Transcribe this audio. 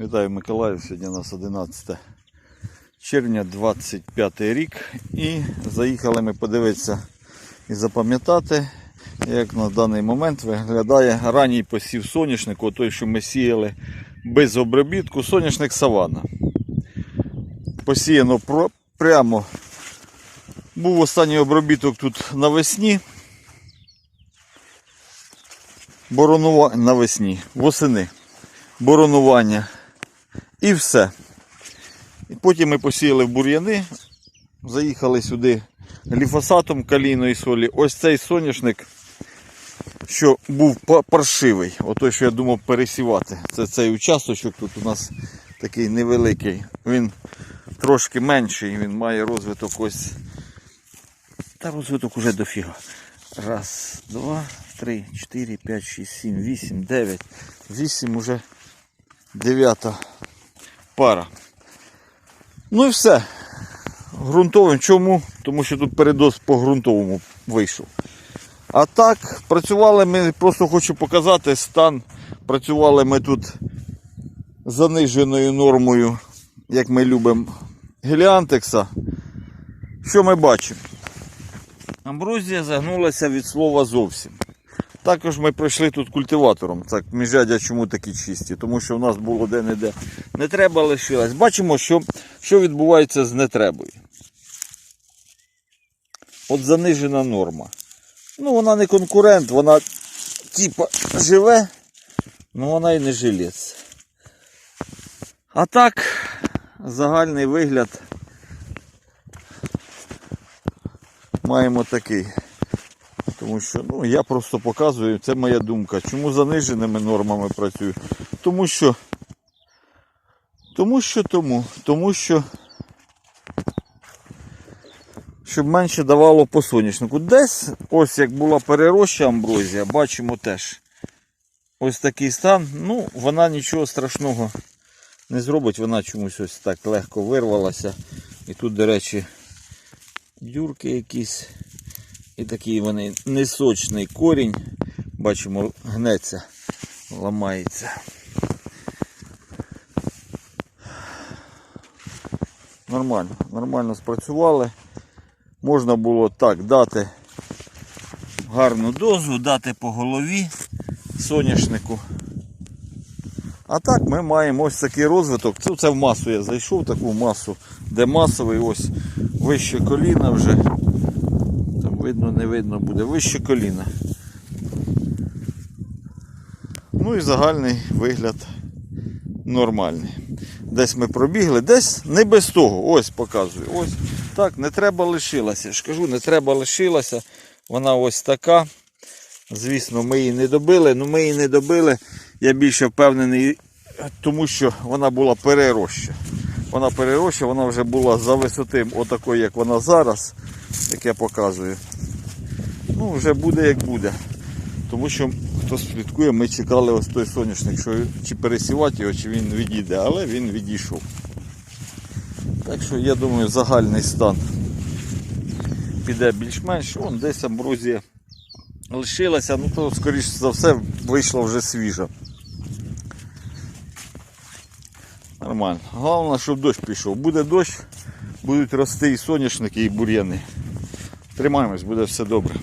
Вітаю Миколаїв. Сьогодні у нас 11 червня 25 рік. І заїхали ми подивитися і запам'ятати, як на даний момент виглядає ранній посів соняшнику, той, що ми сіяли без обробітку, соняшник савана. Посіяно прямо. Був останній обробіток тут навесні. Боронування навесні, восени. Боронування. І все. І потім ми посіяли в бур'яни, заїхали сюди гліфосатом калійної солі. Ось цей соняшник, що був паршивий, отой, що я думав пересівати. Це цей участочок тут у нас такий невеликий. Він трошки менший, він має розвиток ось. Та розвиток уже дофіга. Раз, два, три, чотири, п'ять, шість, сім, вісім, дев'ять. Вісім уже дев'ята пара. Ну і все. Грунтовим. Чому? Тому що тут передос по ґрунтовому вийшов. А так, працювали ми, просто хочу показати стан. Працювали ми тут заниженою нормою, як ми любимо, геліантекса. Що ми бачимо? Амброзія загнулася від слова зовсім. Також ми пройшли тут культиватором. Так, міжрядя чому такі чисті? Тому що в нас було де-не-де. Не треба лишилась. Бачимо, що, що відбувається з нетребою. От занижена норма. Ну, вона не конкурент, вона типа живе, але вона і не жилець. А так, загальний вигляд маємо такий. Тому що ну, я просто показую, це моя думка. Чому заниженими нормами працюю? Тому що. Тому що тому. Тому що. Щоб менше давало по соняшнику. Десь, ось як була перероща амброзія, бачимо теж. Ось такий стан. Ну, вона нічого страшного не зробить, вона чомусь ось так легко вирвалася. І тут, до речі, дюрки якісь. І такий вони несочний корінь. Бачимо, гнеться, ламається. Нормально, нормально спрацювали. Можна було так дати гарну дозу, дати по голові соняшнику. А так ми маємо ось такий розвиток. Це, це в масу я зайшов, таку масу, де масовий ось вище коліна вже. Видно, не видно буде. Вище коліна. Ну і загальний вигляд нормальний. Десь ми пробігли, десь не без того. Ось показую. Ось так, не треба лишилася. Ж кажу, не треба лишилася. Вона ось така. Звісно, ми її не добили, але ми її не добили. Я більше впевнений, тому що вона була перероща. Вона перероща, вона вже була за висоти, отакої, як вона зараз, як я показую. Ну, вже буде як буде. Тому що хто слідкує, ми чекали ось той соняшник, що чи пересівати його, чи він відійде, але він відійшов. Так що я думаю, загальний стан піде більш-менш. Вон десь амброзія лишилася, ну то скоріш за все вийшла вже свіжа. Нормально. Головне, щоб дощ пішов. Буде дощ, будуть рости і соняшники, і бур'яни. Тримаємось, буде все добре.